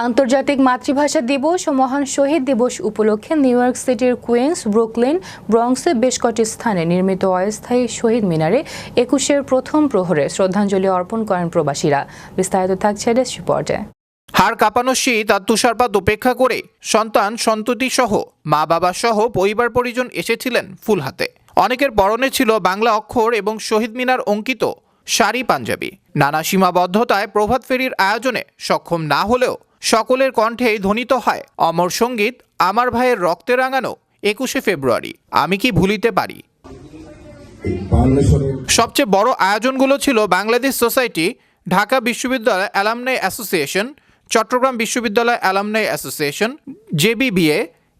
আন্তর্জাতিক মাতৃভাষা দিবস ও মহান শহীদ দিবস উপলক্ষে নিউ ইয়র্ক সিটির কুইন্স, ব্রুকলিন ব্রংসে বেশ কটি স্থানে নির্মিত অস্থায়ী শহীদ মিনারে একুশের প্রথম প্রহরে শ্রদ্ধাঞ্জলি অর্পণ করেন প্রবাসীরা। বিস্তারিত থাকছে ডেস্ক রিপোর্টে। হাড় কাঁপানো শীত আর তুষারপাত উপেক্ষা করে সন্তান সন্ততি সহ মা বাবা সহ পরিবার পরিজন এসেছিলেন ফুল হাতে অনেকের পরনে ছিল বাংলা অক্ষর এবং শহীদ মিনার অঙ্কিত শাড়ি পাঞ্জাবি। নানা সীমাবদ্ধতায় প্রভাত ফেরির আয়োজনে সক্ষম না হলেও সকলের কণ্ঠেই ধ্বনিত হয় অমর সংগীত, আমার ভাইয়ের রক্তে রাঙানো একুশে ফেব্রুয়ারি। আমি কি ভুলিতে পারি? সবচেয়ে বড় আয়োজনগুলো ছিল বাংলাদেশ সোসাইটি, ঢাকা বিশ্ববিদ্যালয় অ্যালামনাই অ্যাসোসিয়েশন, চট্টগ্রাম বিশ্ববিদ্যালয় অ্যালামনাই অ্যাসোসিয়েশন, জেবিবিএ,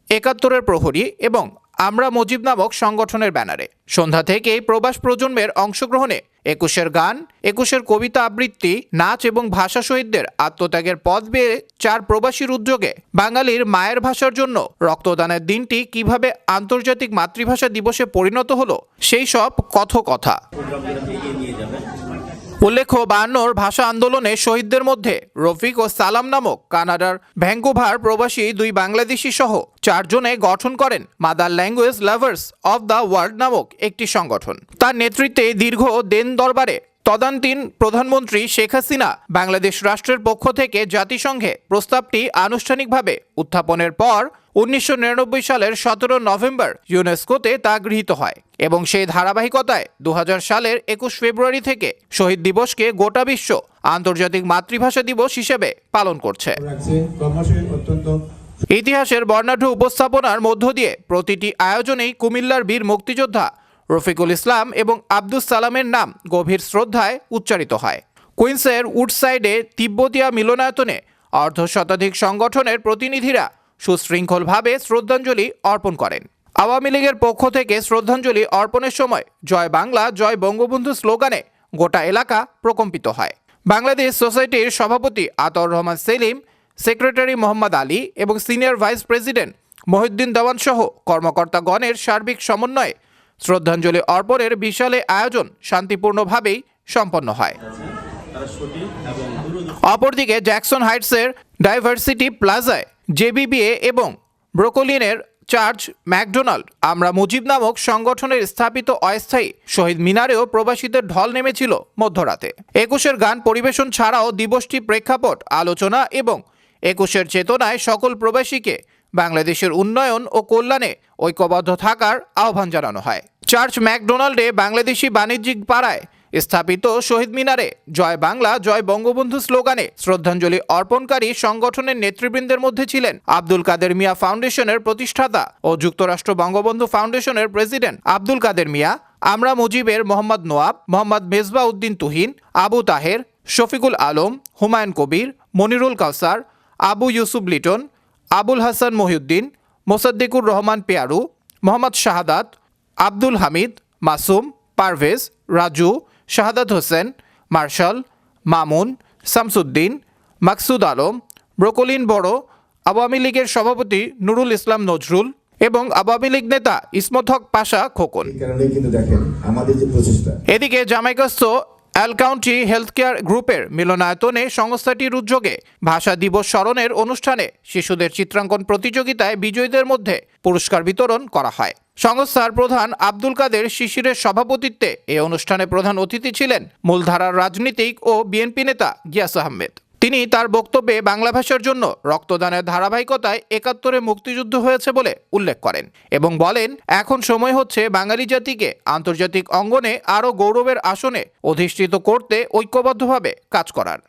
একাত্তরের প্রহরী এবং আমরা মুজিব নামক সংগঠনের ব্যানারে। সন্ধ্যা থেকেই প্রবাস প্রজন্মের অংশগ্রহণে একুশের গান, একুশের কবিতা আবৃত্তি, নাচ এবং ভাষা শহীদদের আত্মত্যাগের পথ বেয়ে চার প্রবাসীর উদ্যোগে। বাঙালির মায়ের ভাষার জন্য রক্তদানের দিনটি কীভাবে আন্তর্জাতিক মাতৃভাষা দিবসে পরিণত হলো, সেই সব কথকথা। উল্লেখ্য, বায়ান্নর ভাষা আন্দোলনে শহীদদের মধ্যে রফিক ও সালাম নামক কানাডার ভ্যাঙ্কুভার প্রবাসী দুই বাংলাদেশি সহ চারজনে গঠন করেন mother language lovers of the world নামক একটি সংগঠন। তার নেতৃত্বে দীর্ঘ দেন দরবারে তদান্তীন প্রধানমন্ত্রী শেখ হাসিনা বাংলাদেশ রাষ্ট্রের পক্ষ থেকে জাতিসংঘে প্রস্তাবটি আনুষ্ঠানিকভাবে উত্থাপনের পর উনিশশো নিরানব্বই সালের সতেরো নভেম্বর ইউনেস্কোতে তা গৃহীত হয় এবং সেই ধারাবাহিকতায় দু হাজার সালের একুশ ফেব্রুয়ারি থেকে শহীদ দিবসকে গোটা বিশ্ব আন্তর্জাতিক মাতৃভাষা দিবস হিসেবে পালন করছে। ইতিহাসের বর্ণাঢ্য উপস্থাপনার মধ্য দিয়ে প্রতিটি আয়োজনেই কুমিল্লার বীর মুক্তিযোদ্ধা রফিকুল ইসলাম এবং আব্দুস সালামের নাম গভীর শ্রদ্ধায় উচ্চারিত হয়। কুইন্সের উডসাইডে তিব্বতীয়া মিলনায়তনে অর্ধ শতাধিক সংগঠনের প্রতিনিধিরা সুশৃঙ্খলভাবে শ্রদ্ধাঞ্জলি অর্পণ করেন। আওয়ামী লীগের পক্ষ থেকে শ্রদ্ধাঞ্জলি অর্পণের সময় জয় বাংলা, জয় বঙ্গবন্ধু স্লোগানে গোটা এলাকা প্রকম্পিত হয়। বাংলাদেশ সোসাইটির সভাপতি আতর রহমান সেলিম, সেক্রেটারি মোহাম্মদ আলী এবং senior vice president Mohiuddin Dewan সহ কর্মকর্তাগণের সার্বিক সমন্বয়ে শ্রদ্ধাঞ্জলি অর্পণের বিশালে আয়োজন শান্তিপূর্ণভাবেই সম্পন্ন হয়। অপরদিকে জ্যাকসন হাইটসের ডাইভার্সিটি প্লাজায় জেবিবিএ এবং ব্রোকোলিনের চার্চ ম্যাকডোনাল্ড, আমরা মুজিব নামক সংগঠনের স্থাপিত অস্থায়ী শহীদ মিনারেও প্রবাসীদের ঢল নেমেছিল মধ্যরাতে। একুশের গান পরিবেশন ছাড়াও দিবসটি প্রেক্ষাপট, আলোচনা এবং একুশের চেতনায় সকল প্রবাসীকে বাংলাদেশের উন্নয়ন ও কল্যাণে ঐক্যবদ্ধ থাকার আহ্বান জানানো হয়। চার্চ ম্যাকডোনাল্ডে বাংলাদেশি বাণিজ্যিক পাড়ায় স্থাপিত শহীদ মিনারে জয় বাংলা, জয় বঙ্গবন্ধু স্লোগানে শ্রদ্ধাঞ্জলি অর্পণকারী সংগঠনের নেতৃবৃন্দের মধ্যে ছিলেন আব্দুল কাদের মিয়া ফাউন্ডেশনের প্রতিষ্ঠাতা ও যুক্তরাষ্ট্র বঙ্গবন্ধু ফাউন্ডেশনের প্রেসিডেন্ট আব্দুল কাদের মিয়া, আমরা মুজিবের মোহাম্মদ নোয়াব, মোহাম্মদ মেজবা উদ্দিন তুহিন, আবু তাহের, শফিকুল আলম, হুমায়ুন কবির, মনিরুল কাউসার, আবু ইউসুফ লিটন আবুল হাসান মহিউদ্দিন মোসাদ্দিকুর রহমান পেয়ারু মোহাম্মদ শাহাদাত আব্দুল হামিদ মাসুম পারভেজ রাজু শাহাদাত হোসেন মার্শাল মামুন শামসুদ্দিন মাকসুদ আলম ব্রোকলিন বড় আওয়ামী লীগের সভাপতি নুরুল ইসলাম নজরুল এবং আওয়ামী লীগ নেতা ইসমত হক পাশা খোকন। এদিকে জামাইকাস্ত অ্যাল কাউন্টি হেলথ কেয়ার গ্রুপের মিলনায়তনে সংস্থাটির উদ্যোগে ভাষা দিবস স্মরণের অনুষ্ঠানে শিশুদের চিত্রাঙ্কন প্রতিযোগিতায় বিজয়ীদের মধ্যে পুরস্কার বিতরণ করা হয়। সংস্থার প্রধান আব্দুল কাদের শিশিরের সভাপতিত্বে এ অনুষ্ঠানে প্রধান অতিথি ছিলেন মূলধারার রাজনীতিক ও বিএনপি নেতা গিয়াস আহমেদ। তিনি তার বক্তব্যে বাংলা ভাষার জন্য রক্তদানের ধারাবাহিকতায় একাত্তরে মুক্তিযুদ্ধ হয়েছে বলে উল্লেখ করেন এবং বলেন, এখন সময় হচ্ছে বাঙালি জাতিকে আন্তর্জাতিক অঙ্গনে আরও গৌরবের আসনে অধিষ্ঠিত করতে ঐক্যবদ্ধভাবে কাজ করার।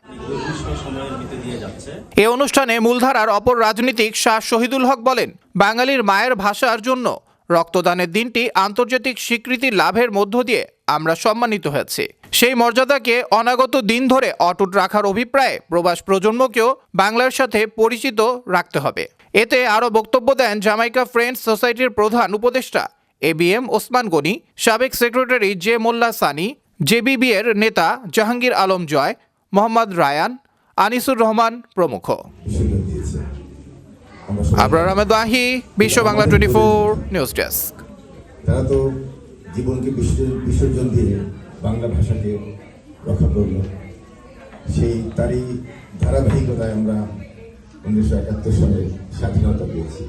এ অনুষ্ঠানে মূলধারার অপর রাজনীতিক শাহ শহীদুল হক বলেন, বাঙালির মায়ের ভাষার জন্য রক্তদানের দিনটি আন্তর্জাতিক স্বীকৃতি লাভের মধ্য দিয়ে আমরা সম্মানিত হয়েছি। সেই মর্যাদাকে অনাগত দিন ধরে অটুট রাখার অভিপ্রায়ে প্রবাস প্রজন্মকেও বাংলার সাথে পরিচিত রাখতে হবে। এতে আরও বক্তব্য দেন জামাইকা ফ্রেন্ডস সোসাইটির প্রধান উপদেষ্টা A B M Osman Goni, সাবেক secretary J Molla Sani JBB এর নেতা জাহাঙ্গীর আলম জয়, মোহাম্মদ রায়ান, আনিসুর রহমান প্রমুখ। Abrar Ahmed Wahi, Bishwa Bangla twenty four news desk. তারা তো জীবনকে বিসর্জন দিয়ে বাংলা ভাষাকে রক্ষা করল। সেই তারই ধারাবাহিকতায় আমরা উনিশশো একাত্তর সালে স্বাধীনতা পেয়েছি।